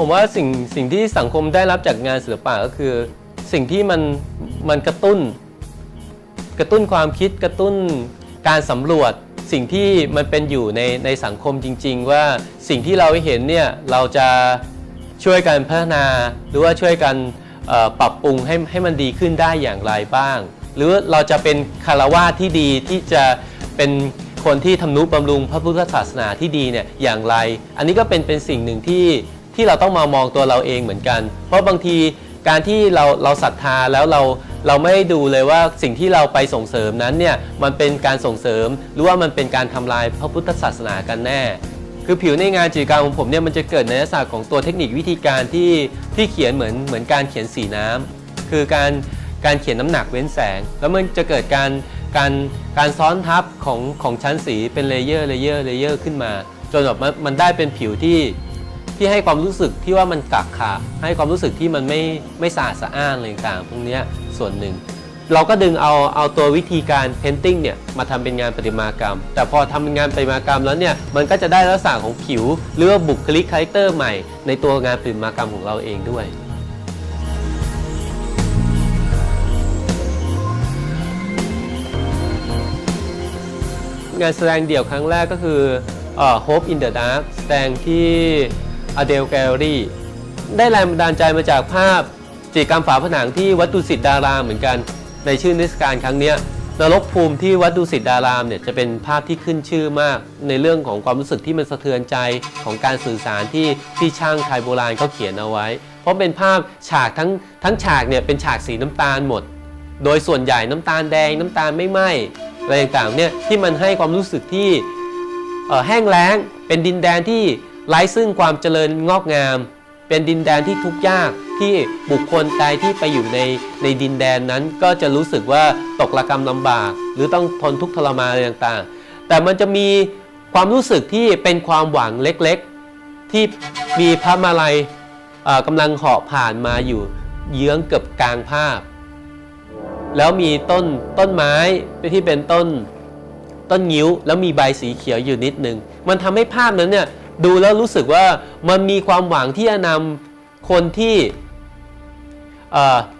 ผมว่าสิ่งสิ่งที่สังคมได้รับจากงานศิลปะก็คือ สิ่งที่มันมันกระตุ้น กระตุ้นความคิดกระตุ้นการสำรวจ สิ่งที่มันเป็นอยู่ในในสังคมจริง ๆ ว่าสิ่งที่เราเห็นเนี่ยเราจะช่วยกันพัฒนา หรือว่าช่วยกันปรับปรุงให้ให้มันดีขึ้นได้อย่างไรบ้าง หรือเราจะเป็นคารวาที่ดีที่จะเป็นคนที่ทำนุบำรุงพระพุทธศาสนาที่ดีเนี่ยอย่างไร อันนี้ก็เป็นเป็นสิ่งหนึ่งที่ ที่เราต้องมามองตัวเราเองเหมือนกัน เพราะบางทีการที่เราเราศรัทธาแล้วเราเราไม่ดูเลยว่าสิ่งที่เราไปส่งเสริมนั้นเนี่ยมันเป็นการส่งเสริม หรือว่ามันเป็นการทำลายพระพุทธศาสนากันแน่ คือผิวในงานจิตรกรรมของผมเนี่ยมันจะเกิดในลักษณะของตัวเทคนิควิธีการที่ที่เขียนเหมือนเหมือนการเขียนสีน้ำคือการการเขียนน้ำหนักเว้นแสง แล้วมันจะเกิดการการการซ้อนทับของของชั้นสีเป็นเลเยอร์เลเยอร์เลเยอร์ขึ้นมา จนแบบมันได้เป็นผิวที่ ที่ให้ความรู้สึกที่ว่ามันกักขาให้ความรู้สึกที่มันไม่ไม่สะอาดสะอ้านอะไรต่างๆพวกนี้ส่วนหนึ่ง เราก็ดึงเอาเอาตัววิธีการเพนติ้งเนี่ยมาทำเป็นงานประติมากรรม แต่พอทำเป็นงานประติมากรรมแล้วเนี่ยมันก็จะได้ลักษณะของผิว หรือว่าบุคลิกคาแรคเตอร์ใหม่ ในตัวงานประติมากรรมของเราเองด้วยงานแสดงเดี่ยวครั้งแรกก็คือเอ่อ Hope in the Dark แสดงที่ Adele Gallery ได้แรงบันดาลใจมาจากภาพจิตกรรมฝาผนังที่วัดดุสิตดารามเหมือนกัน ในชื่อนิทรรศการครั้งนี้นรกภูมิที่วัดดุสิตดารามเนี่ยจะเป็นภาพที่ขึ้นชื่อมาก ในเรื่องของความรู้สึกที่มันสะเทือนใจของการสื่อสารที่ที่ช่างไทยโบราณเขาเขียนเอาไว้ เพราะเป็นภาพฉากทั้งทั้งฉากเนี่ยเป็นฉากสีน้ำตาลหมด โดยส่วนใหญ่น้ำตาลแดงน้ำตาลไม่ไหมอะไรต่างๆเนี่ยที่มันให้ความรู้สึกที่แห้งแล้งเป็นดินแดนที่ ไร้ซึ่งความเจริญงอกงาม เป็นดินแดนที่ทุกข์ยากที่บุคคลใดที่ไปอยู่ในในดินแดนนั้น ก็จะรู้สึกว่าตกระกรรมลำบาก หรือต้องทนทุกข์ทรมานอะไรต่างๆ แต่มันจะมีความรู้สึกที่เป็นความหวังเล็กๆ ที่มีพระมาลัยเอ่อกำลังเหาะผ่านมาอยู่เยื้องเกือบกลางภาพ แล้วมีต้นต้นไม้ที่เป็นต้นต้นงิ้ว แล้วมีใบสีเขียวอยู่นิดนึง มันทำให้ภาพนั้นเนี่ย ดูแล้วรู้สึกว่ามันมีความหวังที่จะนำคนที่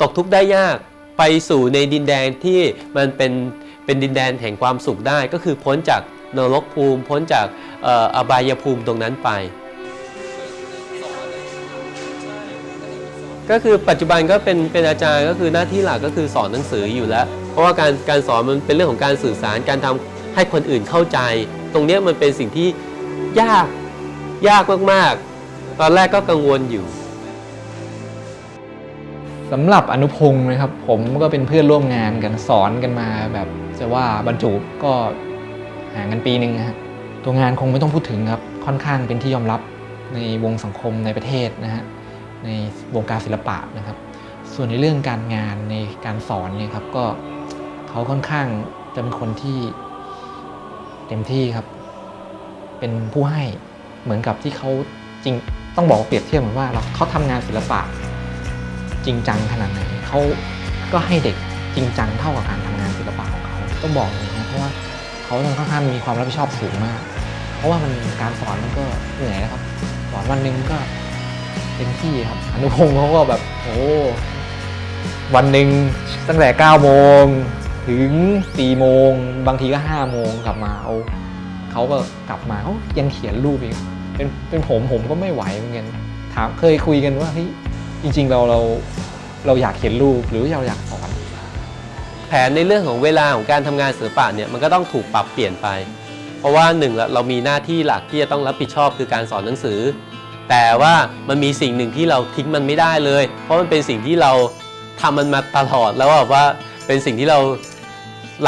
ตกทุกข์ได้ยากไปสู่ในดินแดนที่มันเป็นเป็นดินแดนแห่งความสุขได้ ก็คือพ้นจากนรกภูมิ พ้นจากอบายภูมิตรงนั้นไป ก็คือปัจจุบันก็เป็นเป็นอาจารย์ก็คือหน้าที่หลักก็คือสอนหนังสืออยู่แล้ว เพราะว่าการการสอนมันเป็นเรื่องของการสื่อสารการทำให้คนอื่นเข้าใจ ตรงนี้มันเป็นสิ่งที่ยาก ยากมากๆ ตอนแรกก็กังวลอยู่สำหรับอนุพงศ์นะครับ ผมก็เป็นเพื่อนร่วมงานกันสอนกันมาแบบจะว่าบรรจุก็ห่างกันปีหนึ่งนะฮะตัวงานคงไม่ต้องพูดถึงครับ ค่อนข้างเป็นที่ยอมรับในวงสังคมในประเทศนะฮะในวงการศิลปะนะครับ ส่วนในเรื่องการงานในการสอนเนี่ยครับก็เขาค่อนข้างจะเป็นคนที่เต็มที่ครับ เป็นผู้ให้ เหมือนกับที่เขาจริงต้องบอกเปรียบเทียบเหมือนว่าเราเขาทำงานศิลปะจริงจังขนาดไหนเขาก็ให้เด็กจริงจังเท่ากับการทำงานศิลปะของเขาต้องบอกเลยนะเพราะว่าเขาค่อนข้างมีความรับผิดชอบสูงมาก เพราะว่ามันการสอนมันก็เหนื่อยนะครับสอนวันหนึ่งก็เต็มที่ครับอนุพงศ์เขาก็แบบโอ้วันหนึ่งตั้งแต่9โมงถึง4โมงบางทีก็5โมงกลับมาเอา เขาก็กลับมาเขายังเขียนรูปอีกเป็นเป็นผมผมก็ไม่ไหวเหมือนกันถามเคยคุยกันว่าเฮ้ยจริง ๆ เราเราเราอยากเขียนรูปหรือเราอยากสอนแผนในเรื่องของเวลาของการทำงานศิลปะเนี่ยมันก็ต้องถูกปรับเปลี่ยนไป เพราะว่าหนึ่งละเรามีหน้าที่หลักที่จะต้องรับผิดชอบคือการสอนหนังสือ แต่ว่ามันมีสิ่งหนึ่งที่เราทิ้งมันไม่ได้เลย เพราะมันเป็นสิ่งที่เราทำมันมาตลอดแล้วแบบว่าเป็นสิ่งที่เรา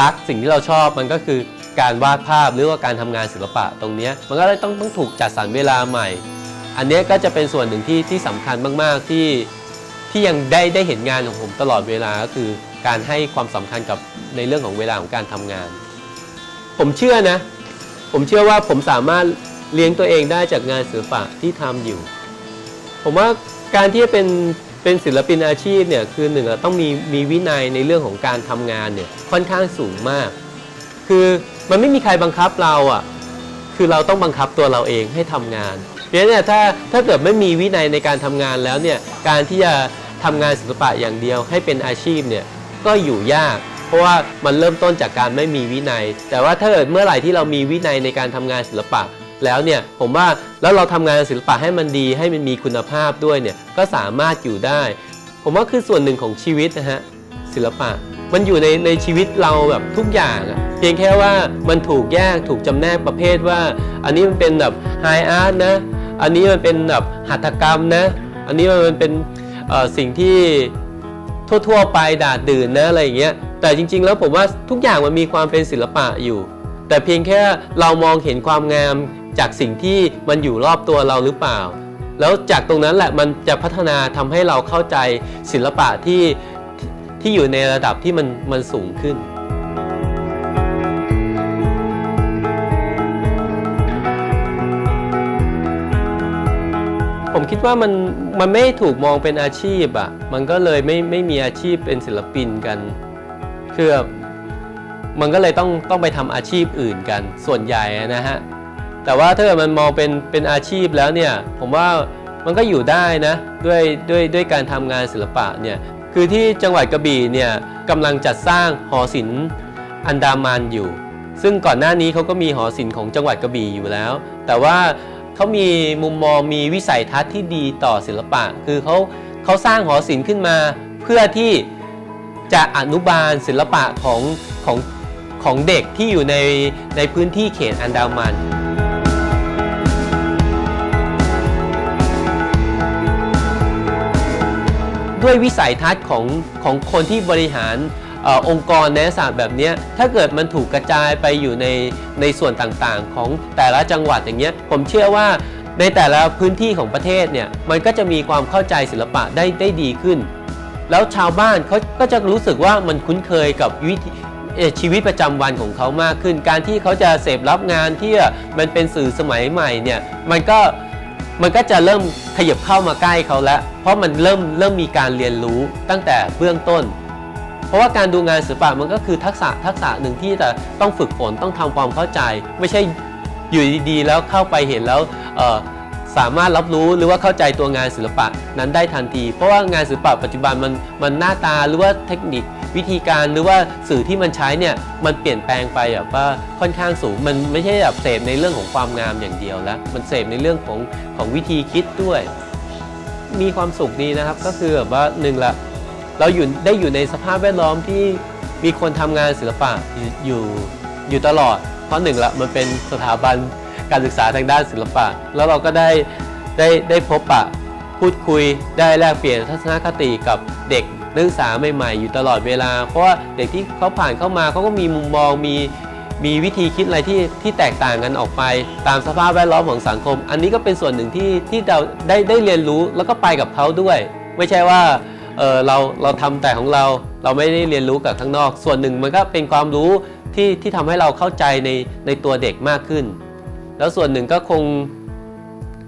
รักสิ่งที่เราชอบมันก็คือ การวาดภาพหรือว่าการทำงานศิลปะตรงนี้มันก็เลยต้องต้องถูกจัดสรรเวลาใหม่ อันนี้ก็จะเป็นส่วนหนึ่งที่ที่สำคัญมาก ๆ ที่ที่ยังได้ได้เห็นงานของผมตลอดเวลาก็คือการให้ความสำคัญกับในเรื่องของเวลาของการทำงาน ผมเชื่อนะ ผมเชื่อว่าผมสามารถเลี้ยงตัวเองได้จากงานศิลปะที่ทำอยู่ ผมว่าการที่จะเป็นเป็นศิลปินอาชีพเนี่ยคือหนึ่งต้องมีมีวินัยในเรื่องของการทำงานเนี่ยค่อนข้างสูงมาก คือ มันไม่มีใครบังคับเราอะ คือเราต้องบังคับตัวเราเองให้ทำงานเพราะฉะนั้นเนี่ยถ้าถ้าเกิดไม่มีวินัยในการทำงานแล้วเนี่ย การที่จะทำงานศิลปะอย่างเดียวให้เป็นอาชีพเนี่ยก็อยู่ยาก เพราะว่ามันเริ่มต้นจากการไม่มีวินัย แต่ว่าถ้าเกิดเมื่อไหร่ที่เรามีวินัยในการทำงานศิลปะแล้วเนี่ยผมว่าแล้วเราทำงานศิลปะให้มันดีให้มันมีคุณภาพด้วยเนี่ยก็สามารถอยู่ได้ ผมว่าคือส่วนหนึ่งของชีวิตนะฮะศิลปะ มันอยู่ในในชีวิตเราแบบทุกอย่างอะ เพียงแค่ว่ามันถูกแยกถูกจำแนกประเภทว่า อันนี้มันเป็นแบบไฮอาร์ตนะ อันนี้มันเป็นแบบหัตถกรรมนะ อันนี้มันเป็นสิ่งที่ทั่วๆไปดาดดื่นนะอะไรอย่างเงี้ยแต่จริง ๆ แล้วผมว่าทุกอย่างมันมีความเป็นศิลปะอยู่ แต่เพียงแค่เรามองเห็นความงามจากสิ่งที่มันอยู่รอบตัวเราหรือเปล่า แล้วจากตรงนั้นแหละมันจะพัฒนาทำให้เราเข้าใจศิลปะที่ที่อยู่ในระดับที่มันมันสูงขึ้น ผมคิดว่ามันมันไม่ถูกมองเป็นอาชีพอะ่ะมันก็เลยไม่ไม่มีอาชีพเป็นศิลปินกันคือมันก็เลยต้องต้องไปทำอาชีพอื่นกัน ส่วนใหญ่นะฮะแต่ว่าถ้าเกิดมันมองเป็นเป็นอาชีพแล้วเนี่ยผมว่ามันก็อยู่ได้นะด้วยด้วยด้วยการทำงานศิลปะเนี่ยคือที่จังหวัดกระบี่เนี่ยกำลังจัดสร้างหอศิลป์อันดามันอยู่ ซึ่งก่อนหน้านี้เขาก็มีหอศิลป์ของจังหวัดกระบี่อยู่แล้ว แต่ว่า เขามีมุมมองมีวิสัยทัศน์ที่ดีต่อศิลปะ คือเขาเขาสร้างหอศิลป์ขึ้นมา เพื่อที่จะอนุบาลศิลปะของของของเด็กที่อยู่ในในพื้นที่เขตอันดามันด้วยวิสัยทัศน์ของของคนที่บริหาร อองค์กรแนศาสตร์แบบนี้ถ้าเกิดมันถูกกระจายไปอยู่ในในส่วนต่างๆ ของแต่ละจังหวัดอย่างเงี้ยผมเชื่อว่าในแต่ละพื้นที่ของประเทศเนี่ยมันก็จะมีความเข้าใจศิลปะได้ได้ดีขึ้น แล้วชาวบ้านเขาก็จะรู้สึกว่ามันคุ้นเคยกับวิถีชีวิตประจำวันของเขามากขึ้น การที่เขาจะเสพรับงานที่มันเป็นสื่อสมัยใหม่เนี่ยมันก็มันก็จะเริ่มขยับเข้ามาใกล้เขาแล้ว เพราะมันเริ่มเริ่มมีการเรียนรู้ตั้งแต่เบื้องต้น เพราะว่าการดูงานศิลปะมันก็คือทักษะทักษะหนึ่งที่จะต้องฝึกฝนต้องทำความเข้าใจ ไม่ใช่อยู่ดีๆ แล้วเข้าไปเห็นแล้วสามารถรับรู้หรือว่าเข้าใจตัวงานศิลปะนั้นได้ทันที เพราะว่างานศิลปะปัจจุบันมันมันหน้าตาหรือว่าเทคนิควิธีการหรือว่าสื่อที่มันใช้เนี่ยมันเปลี่ยนแปลงไปแบบว่าค่อนข้างสูง มันไม่ใช่แบบเสพในเรื่องของความงามอย่างเดียวแล้ว มันเสพในเรื่องของของวิธีคิดด้วย มีความสุขดีนะครับก็คือแบบว่าหนึ่งละ เราอยู่ได้อยู่ในสภาพแวดล้อมที่มีคนทำงานศิลปะอยู่อยู่อยู่ตลอด เพราะหนึ่งละมันเป็นสถาบันการศึกษาทางด้านศิลปะ แล้วเราก็ได้ได้ได้พบปะพูดคุยได้แลกเปลี่ยนทัศนคติกับเด็กนักศึกษาใหม่ๆ อยู่ตลอดเวลา เพราะว่าเด็กที่เขาผ่านเข้ามาเขาก็มีมุมมองมีมีวิธีคิดอะไรที่ที่แตกต่างกันออกไปตามสภาพแวดล้อมของสังคม อันนี้ก็เป็นส่วนหนึ่งที่ที่เราได้ได้เรียนรู้แล้วก็ไปกับเขาด้วย ไม่ใช่ว่า เออเราเราทำแต่ของเราเราไม่ได้เรียนรู้กับข้างนอก ส่วนหนึ่งมันก็เป็นความรู้ที่ที่ทำให้เราเข้าใจในในตัวเด็กมากขึ้น แล้วส่วนหนึ่งก็คง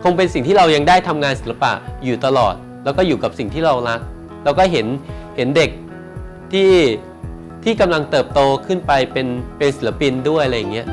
คงเป็นสิ่งที่เรายังได้ทำงานศิลปะอยู่ตลอด แล้วก็อยู่กับสิ่งที่เรารักแล้วก็เห็นเห็นเด็กที่ที่กำลังเติบโตขึ้นไปเป็นเป็นศิลปินด้วยอะไรอย่างเงี้ย